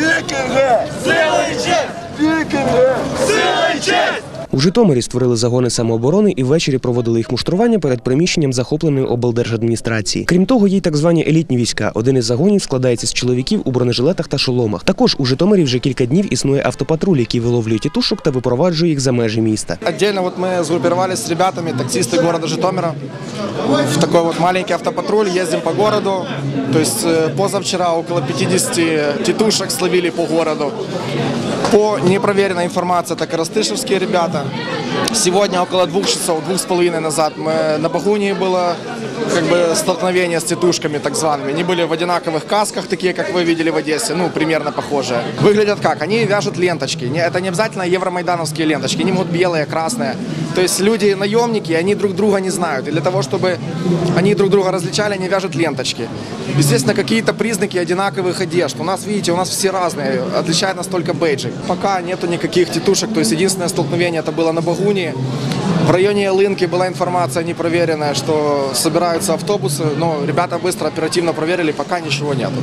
Dick in here! Silly Jets! Dick in here! Silly У Житомирі створили загони самооборони і ввечері проводили їх муштрування перед приміщенням захопленої облдержадміністрації. Крім того, є й так звані елітні війська. Один із загонів складається з чоловіків у бронежилетах та шоломах. Також у Житомирі вже кілька днів існує автопатруль, який виловлює тітушок та випроваджує їх за межі міста. Отдельно вот мы сгруппировались с ребятами, таксисты города Житомира. В такой вот маленький автопатруль ездим по городу. То есть э, позавчера около 50 тетушек словили по городу. По непроверенной информации, это коростышевские ребята. Сегодня около двух часов, двух с половиной назад мы, на Багунии было как бы столкновение с тетушками так зваными. Они были в одинаковых касках, такие, как вы видели в Одессе, ну, примерно похожие. Выглядят как? Они вяжут ленточки. Это не обязательно евромайдановские ленточки, они могут белые, красные. То есть люди наемники, они друг друга не знают. И для того, чтобы они друг друга различали, они вяжут ленточки. Естественно, какие-то признаки одинаковых одежд. У нас, видите, у нас все разные, отличает нас только бейджик. Пока нету никаких тетушек, то есть единственное столкновение это было на Багунии. В районе Ялынки была информация непроверенная, что собираются автобусы, но ребята быстро, оперативно проверили, пока ничего нету.